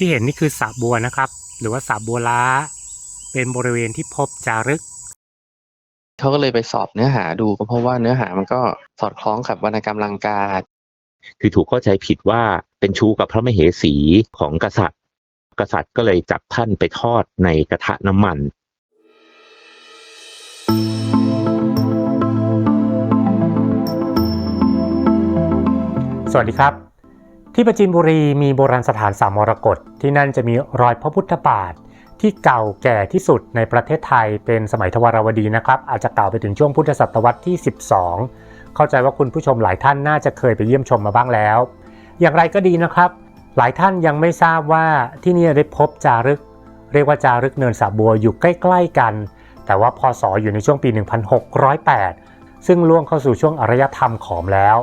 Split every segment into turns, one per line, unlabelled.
ที่เห็นนี่คือสระบัวนะครับ หรือว่าสระบัวล้า เป็นบริเวณที่พบจารึก
เขาก็เลยไปสอบเนื้อหาดูก็เพราะว่าเนื้อหามันก็สอดคล้องกับวรรณกรรมลังกา
คือถูกเข้าใจผิดว่าเป็นชู้กับพระมเหสีของกษัตริย์ กษัตริย์ก็เลยจับท่านไปทอดในกระทะน้ำมัน
สวัสดีครับ ที่ประจินบุรีมีโบราณสถานสามมรกตที่นั่นจะมีรอยพระพุทธบาทที่เก่าแก่ที่สุดในประเทศไทยเป็นสมัยทวารวดีนะครับ อาจจะเก่าไปถึงช่วงพุทธศตวรรษที่ 12 เข้าใจว่าคุณผู้ชมหลายท่านน่าจะเคยไปเยี่ยมชมมาบ้างแล้ว อย่างไรก็ดีนะครับ หลายท่านยังไม่ทราบว่าที่นี่ได้พบจารึก เรียกว่าจารึกเนินสาบัวอยู่ใกล้ๆกัน แต่ว่าพศอยู่ในช่วงปี 1608 ซึ่งล่วงเข้าสู่ช่วงอารยธรรมขอมแล้ว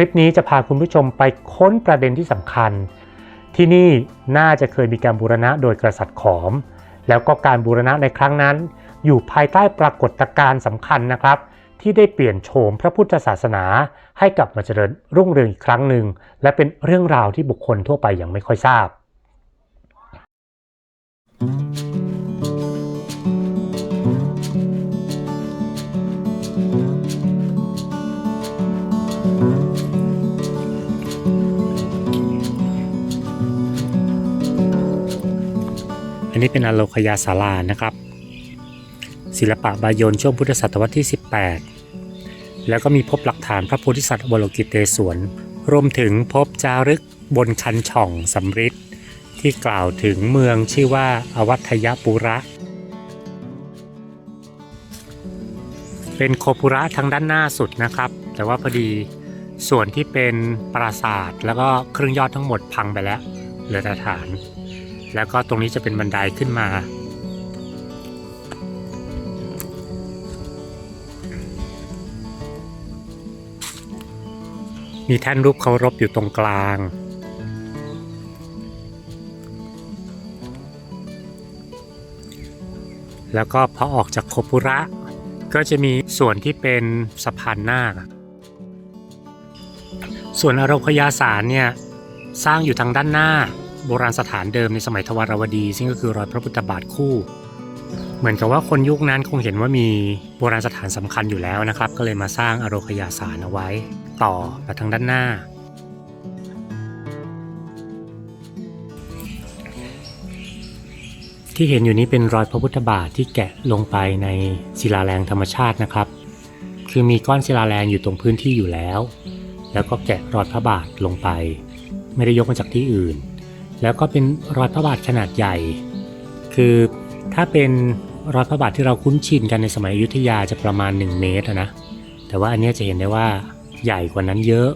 ลิปนี้จะพาคุณผู้ชมไปค้นประเด็นที่สำคัญ ที่นี่น่าจะเคยมีการบูรณะโดยกษัตริย์ขอม แล้วก็การบูรณะในครั้งนั้น อยู่ภายใต้ปรากฏการณ์สำคัญนะครับ ที่ได้เปลี่ยนโฉมพระพุทธศาสนาให้กลับมาเจริญรุ่งเรืองอีกครั้งหนึ่ง และเป็นเรื่องราวที่บุคคลทั่วไปยังไม่ค่อยทราบ นนี้เป็นอโลคยาศาลานะครับ ศิลปะบายนช่วงพุทธศตวรรษที่ 18 แล้วก็มีพบหลักฐานพระโพธิสัตว์วโลกิเตศวรรวมถึงพบจารึกบนคันช่องสำริดที่กล่าวถึงเมืองชื่อว่าอวัทยปุระ เป็นโคปุระทางด้านหน้าสุดนะครับ แต่ว่าพอดีส่วนที่เป็นปราสาทแล้วก็เครื่องยอดทั้งหมดพังไปแล้วเหลือแต่ฐาน แล้วก็ตรงนี้จะเป็นบันไดขึ้นมา มีแท่นรูปเคารพอยู่ตรงกลาง แล้วก็พอออกจากโคปุระ ก็จะมีส่วนที่เป็นสะพานหน้า ส่วนอารมคยาสารเนี่ย สร้างอยู่ทางด้านหน้า โบราณสถานเดิมในสมัยทวารวดี ซึ่งก็คือรอยพระพุทธบาทคู่ เหมือนกับว่าคนยุคนั้นคงเห็นว่ามีโบราณสถานสำคัญอยู่แล้วนะครับ ก็เลยมาสร้างอโรคยาสารเอาไว้ ต่อมาทางด้านหน้า ที่เห็นอยู่นี้เป็นรอยพระพุทธบาทที่แกะลงไปในศิลาแรงธรรมชาตินะครับ คือมีก้อนศิลาแรงอยู่ตรงพื้นที่อยู่แล้ว แล้วก็แกะรอยพระบาทลงไป ไม่ได้ยกมาจากที่อื่น แล้วก็เป็นรอยพระบาทขนาดใหญ่ คือถ้าเป็นรอยพระบาทที่เราคุ้นชินกันในสมัยอยุธยาจะประมาณ 1 เมตรนะ แต่ว่าอันนี้จะเห็นได้ว่าใหญ่กว่านั้นเยอะ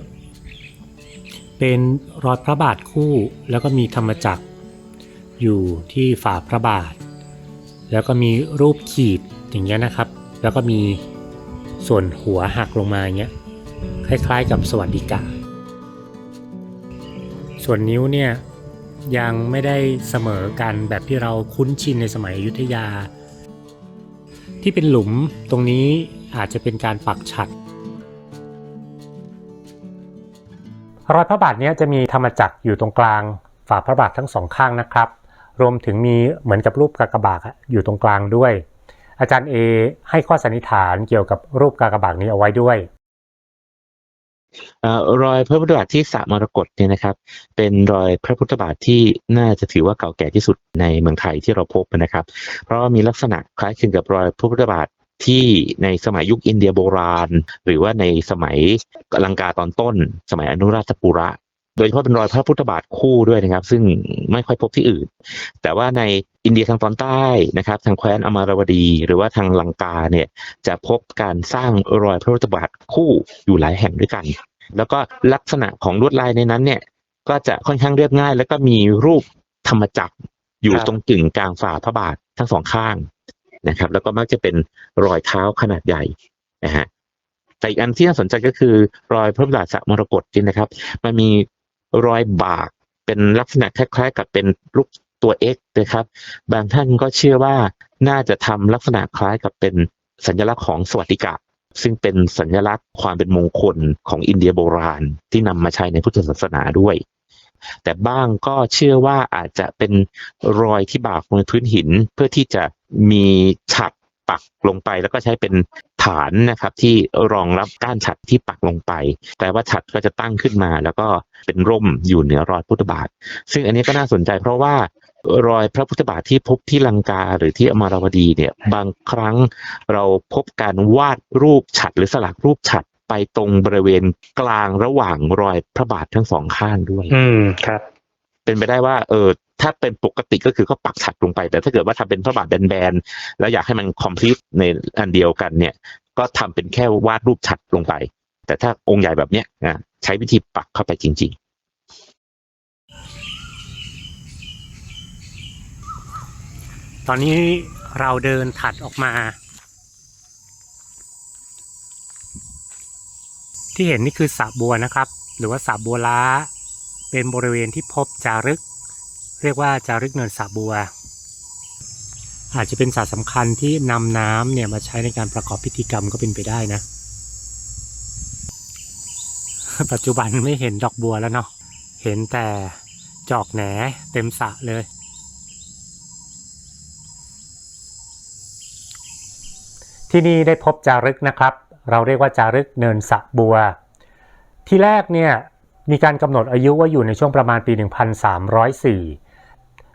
เป็นรอยพระบาทคู่แล้วก็มีธรรมจักรอยู่ที่ฝ่าพระบาท แล้วก็มีรูปขีดอย่างเงี้ยนะครับ แล้วก็มีส่วนหัวหักลงมาอย่างเงี้ยคล้ายๆกับสวัสดิกาส่วนนิ้วเนี่ย ยังไม่ได้เสมอกันแบบที่เราคุ้นชินในสมัยอยุธยา ที่เป็นหลุมตรงนี้อาจจะเป็นการปักฉัดรอยพระบาทนี้จะมีธรรมจักรอยู่ตรงกลางฝ่าพระบาททั้งสองข้างนะครับ รวมถึงมีเหมือนกับรูปกากบาทอะอยู่ตรงกลางด้วย อาจารย์เอให้ข้อสันนิษฐานเกี่ยวกับรูปกากบาทนี้เอาไว้ด้วย
รอยพระพุทธบาทที่สระมรกตเนี่ยนะครับ เป็นรอยพระพุทธบาทที่น่าจะถือว่าเก่าแก่ที่สุดในเมืองไทยที่เราพบนะครับ เพราะว่ามีลักษณะคล้ายคลึงกับรอยพระพุทธบาทที่ในสมัยยุคอินเดียโบราณ หรือว่าในสมัยลังกาตอนต้น สมัยอนุราชปุระ โดยเฉพาะเป็นรอยพระพุทธบาทคู่ด้วยนะครับ ซึ่งไม่ค่อยพบที่อื่น แต่ว่าในอินเดียทางตอนใต้นะครับ ทางแคว้นอมารวดี หรือว่าทางลังกาเนี่ยจะพบการสร้างรอยพระพุทธบาทคู่อยู่หลายแห่งด้วยกัน แล้วก็ลักษณะของลวดลายในนั้นเนี่ยก็จะค่อนข้างเรียบง่าย แล้วก็มีรูปธรรมจักรอยู่ตรงกึ่งกลางฝ่าพระบาททั้งสองข้างนะครับ แล้วก็มักจะเป็นรอยเท้าขนาดใหญ่นะฮะแต่อีกอันที่น่าสนใจก็คือรอยพระบาทสระมรกตนี่นะครับ มันมี รอยบากเป็นลักษณะคล้ายๆ กับเป็นรูปตัว X นะครับ บางท่านก็เชื่อว่าน่าจะทำลักษณะคล้ายกับเป็นสัญลักษณ์ของสวัสดิกะซึ่งเป็นสัญลักษณ์ความเป็นมงคลของอินเดียโบราณ ที่นำมาใช้ในพุทธศาสนาด้วย แต่บ้างก็เชื่อว่าอาจจะเป็นรอยที่บากบนพื้นหิน เพื่อที่จะมีฉัดปักลงไปแล้วก็ใช้เป็น ฐานนะครับที่รองรับก้านฉัดที่ปักลงไป แต่ว่าฉัดก็จะตั้งขึ้นมา แล้วก็เป็นร่มอยู่เหนือรอยพุทธบาท ซึ่งอันนี้ก็น่าสนใจเพราะว่ารอยพระพุทธบาทที่พบที่ลังกาหรือที่อมรวดีเนี่ยบางครั้งเราพบการวาดรูปฉัดหรือสลักรูปฉัดไปตรงบริเวณกลางระหว่างรอยพระบาททั้งสองข้างด้วย
อืมครับ
เป็นไปได้ว่าเออ ถ้าเป็นปกติก็คือก็ปักฉัดลงไป แต่ถ้าเกิดว่าทำเป็นพระบาทแบนๆแล้วอยากให้มันคอมพลีทในอันเดียวกันเนี่ย ก็ทำเป็นแค่วาดรูปฉัดลงไป แต่ถ้าองค์ใหญ่แบบเนี้ยนะใช้วิธีปักเข้าไปจริง ๆ
ตอนนี้เราเดินถัดออกมา ที่เห็นนี่คือสระบัวนะครับ หรือว่าสระบัวล้า เป็นบริเวณที่พบจารึก เรียกว่าจารึกเนินสระบัว อาจจะเป็นสระสำคัญที่นำน้ำเนี่ยมาใช้ในการประกอบพิธีกรรมก็เป็นไปได้นะ ปัจจุบันไม่เห็นดอกบัวแล้วเนาะเห็นแต่จอกแหนเต็มสะเลย ที่นี่ได้พบจารึกนะครับ เราเรียกว่าจารึกเนินสะบัว ที่แรกเนี่ยมีการกำหนดอายุว่าอยู่ในช่วงประมาณปี 1304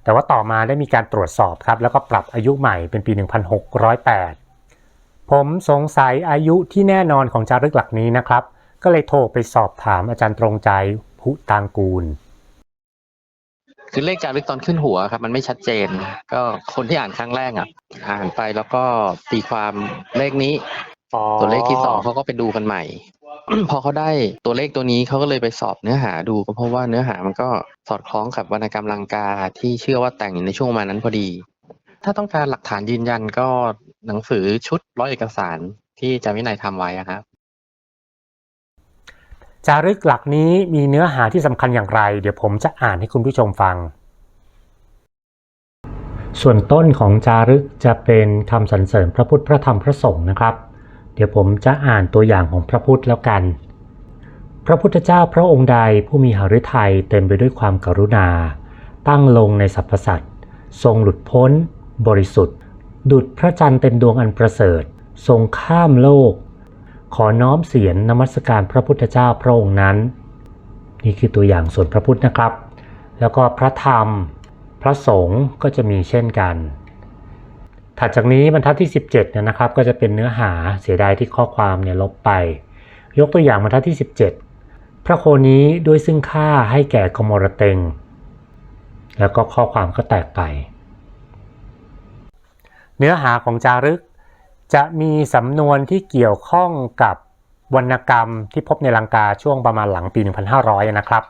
แต่ว่าต่อมาได้มีการตรวจสอบครับ แล้วก็ปรับอายุใหม่เป็นปี 1608 ผมสงสัยอายุที่แน่นอนของจารึกหลักนี้นะครับ ก็เลยโทรไปสอบถามอาจารย์ตรงใจหุตางกูล
คือเลขจารึกตอนขึ้นหัวครับ มันไม่ชัดเจน ก็คนที่อ่านครั้งแรกอะ อ่านไปแล้วก็ตีความเลขนี้ ตัวเลขที่สองเขาก็ไปดูกันใหม่ พอเขาได้ตัวเลขตัวนี้เขาก็เลยไปสอบเนื้อหาดูก็เพราะว่าเนื้อหามันก็สอดคล้องกับวรรณกรรมลังกาที่เชื่อว่าแต่งอยู่ในช่วงประมาณนั้นพอดี ถ้าต้องการหลักฐานยืนยันก็หนังสือชุดร้อยเอกสารที่อาจารย์วินัยทำไว้อะครับ
จารึกหลักนี้มีเนื้อหาที่สำคัญอย่างไร เดี๋ยวผมจะอ่านให้คุณผู้ชมฟัง ส่วนต้นของจารึกจะเป็นคำสรรเสริญพระพุทธพระธรรมพระสงฆ์นะครับ เดี๋ยวผมจะอ่านตัวอย่างของพระพุทธแล้วกัน พระพุทธเจ้าพระองค์ใดผู้มีหฤทัยเต็มไปด้วยความกรุณา ตั้งลงในสรรพสัตว์ทรงหลุดพ้น บริสุทธิ์ ดุจพระจันทร์เต็มดวงอันประเสริฐ ทรงข้ามโลก ขอน้อมเสียรนมัสการพระพุทธเจ้าพระองค์นั้น นี่คือตัวอย่างส่วนพระพุทธนะครับ แล้วก็พระธรรม พระสงฆ์ก็จะมีเช่นกัน ถัดจากนี้บรรทัดที่ 17เนี่ยนะครับก็จะเป็นเนื้อหาเสียดายที่ข้อความเนี่ยลบไป ยกตัวอย่างบรรทัดที่ 17 พระโคนี้ด้วยซึ่งค่าให้แก่กมรเตงแล้วก็ข้อความก็แตกไป เนื้อหาของจารึก จะมีสำนวนที่เกี่ยวข้องกับวรรณกรรมที่พบในลังกาช่วงประมาณหลังปี 1500 นะครับ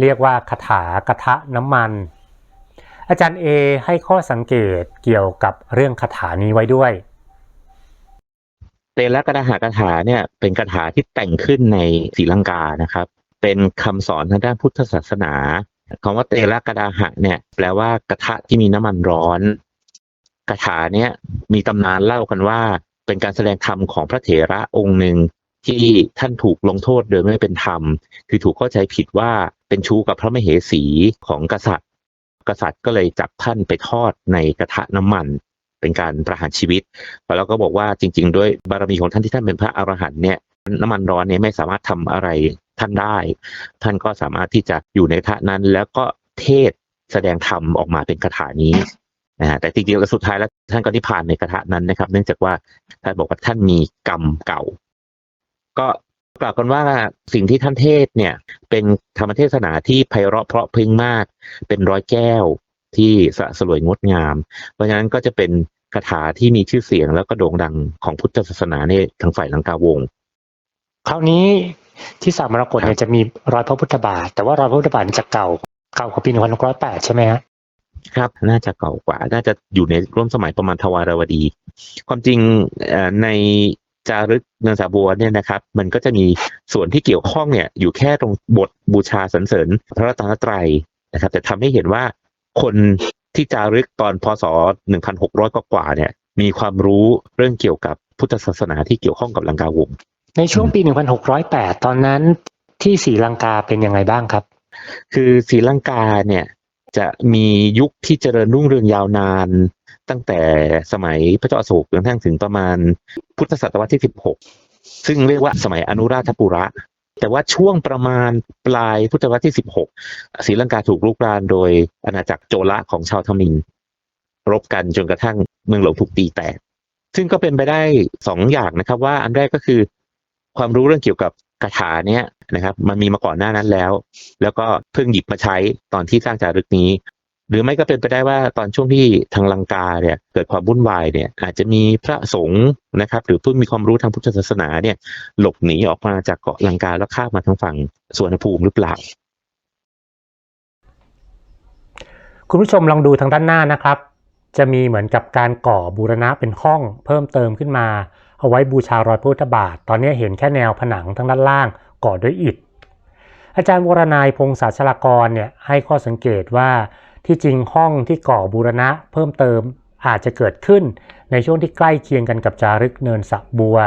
เรียกว่าคาถากระทะน้ำมัน อาจารย์เอให้ข้อสังเกตเกี่ยวกับเรื่องคาถานี้ไว้ด้วย
เตละกระหากถาเนี่ยเป็นคาถาที่แต่งขึ้นในศรีลังกานะครับ เป็นคำสอนทางด้านพุทธศาสนาคำว่าเตละกระดาหะเนี่ยแปลว่ากระทะที่มีน้ำมันร้อนคาถาเนี่ยมีตำนานเล่ากันว่า เป็นการแสดงธรรมของพระเถระองค์หนึ่งที่ท่านถูกลงโทษโดยไม่เป็นธรรม คือถูกเข้าใจผิดว่าเป็นชู้กับพระมเหสีของกษัตริย์ กษัตริย์ก็เลยจับท่านไปทอดในกระทะน้ำมัน เป็นการประหารชีวิต แล้วก็บอกว่าจริง ๆ ด้วยบารมีของท่านที่ท่านเป็นพระอรหันต์เนี่ยน้ำมันร้อนเนี่ยไม่สามารถทำอะไรท่านได้ ท่านก็สามารถที่จะอยู่ในกระทะนั้น แล้วก็เทศแสดงธรรมออกมาเป็นคาถานี้นะฮะแต่จริงๆแล้วสุดท้ายแล้วท่านก็นิพพานในกระทะนั้นนะครับ เนื่องจากว่าท่านบอกว่าท่านมีกรรมเก่า ก็ กล่าวกันว่าสิ่งที่ท่านเทศเนี่ยเป็นธรรมเทศนาที่ไพเราะเพราะพริ้งมาก เป็นร้อยแก้วที่สละสลวยงดงาม เพราะฉะนั้นก็จะเป็นคาถาที่มีชื่อเสียงแล้วก็โด่งดังของพุทธศาสนาในทางฝ่ายลังกาวงศ์
คราวนี้ที่สามมรกตเนี่ยจะมีรอยพระพุทธบาท แต่ว่ารอยพระพุทธบาทจะเก่าเก่ากว่าปี1608ใช่ไหมฮะ
ครับ น่าจะเก่ากว่า น่าจะอยู่ในร่วมสมัยประมาณทวารวดี ความจริงเอ่อใน จารึกเนินสาบัวเนี่ยนะครับมันก็จะมีส่วนที่เกี่ยวข้องเนี่ยอยู่แค่ตรงบทบูชาสรรเสริญพระรัตนตรัยนะครับแต่ทำให้เห็นว่าคนที่จารึกตอนพศ 1,600 กว่าๆเนี่ยมีความรู้เรื่องเกี่ยวกับพุทธศาสนาที่เกี่ยวข้องกับลังกาวงศ์
ในช่วงปี 1608 ตอนนั้นที่ศรีลังกาเป็นยังไงบ้างครับ
คือศรีลังกาเนี่ย จะมียุคที่เจริญรุ่งเรืองยาวนาน ตั้งแต่สมัยพระเจ้าอโศกจนกระทั่งถึงประมาณพุทธศตวรรษที่ 16 ซึ่งเรียกว่าสมัยอนุราชปุระ แต่ว่าช่วงประมาณปลายพุทธศตวรรษที่ 16ศรีลังกาถูกลุกรานโดยอาณาจักรโจละของชาวทมิฬรบกันจนกระทั่งเมืองหลวงถูกตีแตก ซึ่งก็เป็นไปได้สองอย่างนะครับว่าอันแรกก็คือความรู้เรื่องเกี่ยวกับคาถาเนี้ย นะครับ มันมีมาก่อนหน้านั้นแล้ว แล้วก็เพิ่งหยิบมาใช้ตอนที่สร้างจารึกนี้ หรือไม่ก็เป็นไปได้ว่าตอนช่วงที่ทางลังกาเนี่ยเกิดความวุ่นวายเนี่ยอาจจะมีพระสงฆ์นะครับ หรือผู้มีความรู้ทางพุทธศาสนาเนี่ยหลบหนีออกมาจากเกาะลังกาแล้วข้ามมาทางฝั่งสวนภูมิหรือเปล่า
คุณผู้ชมลองดูทางด้านหน้านะครับ จะมีเหมือนกับการก่อบูรณะเป็นห้องเพิ่มเติมขึ้นมา เอาไว้บูชารอยพระพุทธบาท ตอนนี้เห็นแค่แนวผนังทางด้านล่าง ก่อด้วยอิฐ อาจารย์วรนายพงศาชลากรเนี่ยให้ข้อสังเกตว่าที่จริงห้องที่ก่อบูรณะเพิ่มเติมอาจจะเกิดขึ้นในช่วงที่ใกล้เคียงกันกับจารึกเนินสะบัว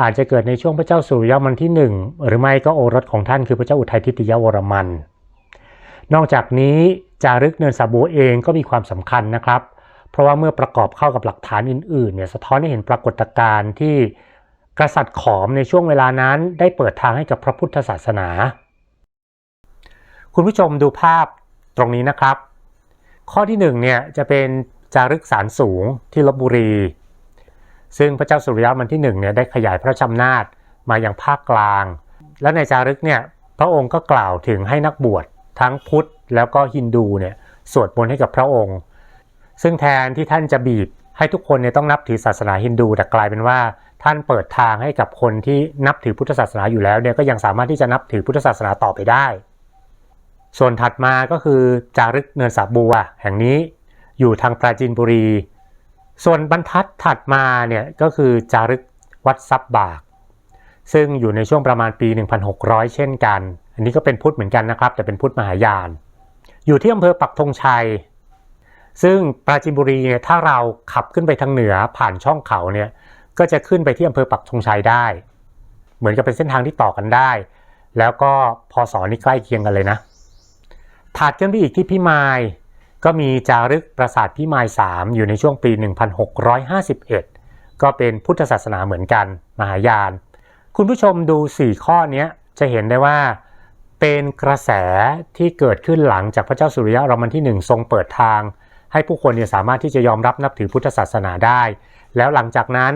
อาจจะเกิดในช่วงพระเจ้าสุริยมันที่หนึ่งหรือไม่ก็โอรสของท่านคือพระเจ้าอุทัยทิติยวรมัน นอกจากนี้จารึกเนินสะบัวเองก็มีความสำคัญนะครับ เพราะว่าเมื่อประกอบเข้ากับหลักฐานอื่นๆเนี่ยสะท้อนให้เห็นปรากฏการณ์ที่ กษัตริย์ขอมในช่วงเวลานั้นได้เปิดทางให้กับพระพุทธศาสนา คุณผู้ชมดูภาพตรงนี้นะครับ ข้อที่หนึ่งเนี่ยจะเป็นจารึกสารสูงที่ลบบุรี ซึ่งพระเจ้าสุริยะมันที่หนึ่งเนี่ยได้ขยายพระชำนาจมาอยังภาคกลาง และในจารึกเนี่ยพระองค์ก็กล่าวถึงให้นักบวชทั้งพุทธแล้วก็ฮินดูเนี่ยสวดมนต์ให้กับพระองค์ ซึ่งแทนที่ท่านจะบีบให้ทุกคนเนี่ยต้องนับถือศาสนาฮินดูแต่กลายเป็นว่า ท่านเปิดทางให้กับคนที่นับถือพุทธศาสนาอยู่แล้วเนี่ยก็ยังสามารถที่จะนับถือพุทธศาสนาต่อไปได้ ส่วนถัดมาก็คือจารึกเนินสาบัวแห่งนี้อยู่ทางปราจีนบุรี ส่วนบรรทัดถัดมาเนี่ยก็คือจารึกวัดซับบาก ซึ่งอยู่ในช่วงประมาณปี 1600 เช่นกัน อันนี้ก็เป็นพุทธเหมือนกันนะครับ แต่เป็นพุทธมหายาน อยู่ที่อำเภอปักธงชัย ซึ่งปราจีนบุรีเนี่ยถ้าเราขับขึ้นไปทางเหนือผ่านช่องเขาเนี่ย ก็จะขึ้นไปที่อำเภอปักธงชัยได้ เหมือนกับเป็นเส้นทางที่ต่อกันได้ แล้วก็พศนี่ใกล้เคียงกันเลยนะถัดกันไปอีกที่พิมายก็มีจารึกปราสาทพิมาย 3 อยู่ในช่วงปี 1651 ก็เป็นพุทธศาสนาเหมือนกันมหายาน คุณผู้ชมดู 4 ข้อนี้จะเห็นได้ว่าเป็นกระแสที่เกิดขึ้นหลังจากพระเจ้าสุริยะรมันที่ 1 ทรงเปิดทาง ให้ผู้คนเนี่ยสามารถที่จะยอมรับนับถือพุทธศาสนาได้ แล้วหลังจากนั้น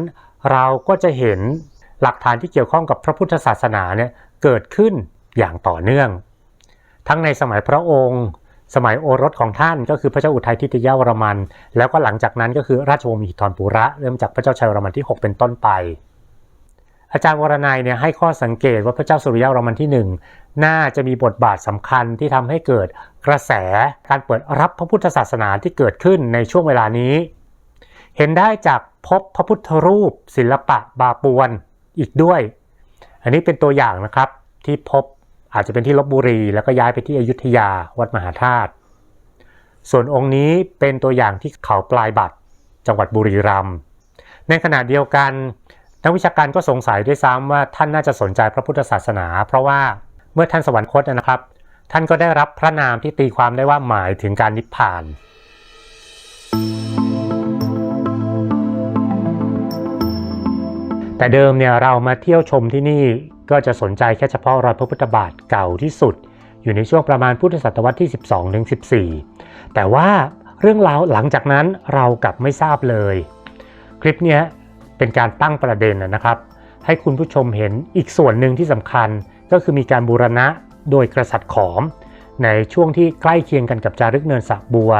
เราก็จะเห็นหลักฐานที่เกี่ยวข้องกับพระพุทธศาสนาเนี่ยเกิดขึ้นอย่างต่อเนื่อง ทั้งในสมัยพระองค์ สมัยโอรสของท่านก็คือพระเจ้าอุทัยทิติยวรมัน แล้วก็หลังจากนั้นก็คือราชวงศ์มหิธรปุระ เริ่มจากพระเจ้าชัยวรมันที่ 6 เป็นต้นไป อาจารย์วรนัยเนี่ยให้ข้อสังเกตว่าพระเจ้าสุริยวรมันที่ 1 น่าจะมีบทบาทสำคัญที่ทำให้เกิดกระแสการเปิดรับพระพุทธศาสนาที่เกิดขึ้นในช่วงเวลานี้ เห็นได้จากพบพระพุทธรูป ศิลปะบาปวนอีกด้วย อันนี้เป็นตัวอย่างนะครับที่พบอาจจะเป็นที่ลบบุรี แล้วก็ย้ายไปที่อยุธยาวัดมหาธาตุส่วนองค์นี้เป็นตัวอย่างที่เขาปลายบัตรจังหวัดบุรีรัมย์ในขณะเดียวกันนักวิชาการก็สงสัยด้วยซ้ำว่าท่านน่าจะสนใจพระพุทธศาสนา เพราะว่าเมื่อท่านสวรรคตนะครับ ท่านก็ได้รับพระนามที่ตีความได้ว่าหมายถึงการนิพพาน แต่เดิมเนี่ยเรามาเที่ยวชมที่นี่ก็จะสนใจแค่เฉพาะรอยพระพุทธบาทเก่าที่สุด อยู่ในช่วงประมาณพุทธศตวรรษที่ 12ถึง14 แต่ว่าเรื่องราวหลังจากนั้นเรากลับไม่ทราบเลย คลิปนี้เป็นการตั้งประเด็นนะครับ ให้คุณผู้ชมเห็นอีกส่วนหนึ่งที่สำคัญก็คือมีการบูรณะโดยกษัตริย์ขอม ในช่วงที่ใกล้เคียงกันกับจารึกเนินสะบัว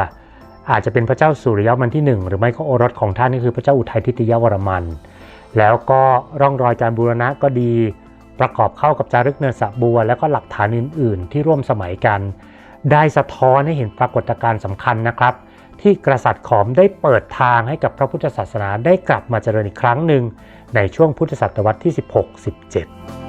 อาจจะเป็นพระเจ้าสุริยมันที่ 1 หรือไม่ก็โอรสของท่านนี่คือพระเจ้าอุทัยทิติยวรมัน แล้วก็ร่องรอยการบูรณะก็ดี ประกอบเข้ากับจารึกเนินสะบัว และก็หลักฐานอื่น ๆ ที่ร่วมสมัยกัน ได้สะท้อนให้เห็นปรากฏการณ์สำคัญนะครับ ที่กษัตริย์ขอมได้เปิดทางให้กับพระพุทธศาสนาได้กลับมาเจริญอีกครั้งหนึ่งในช่วงพุทธศตวรรษที่ 16-17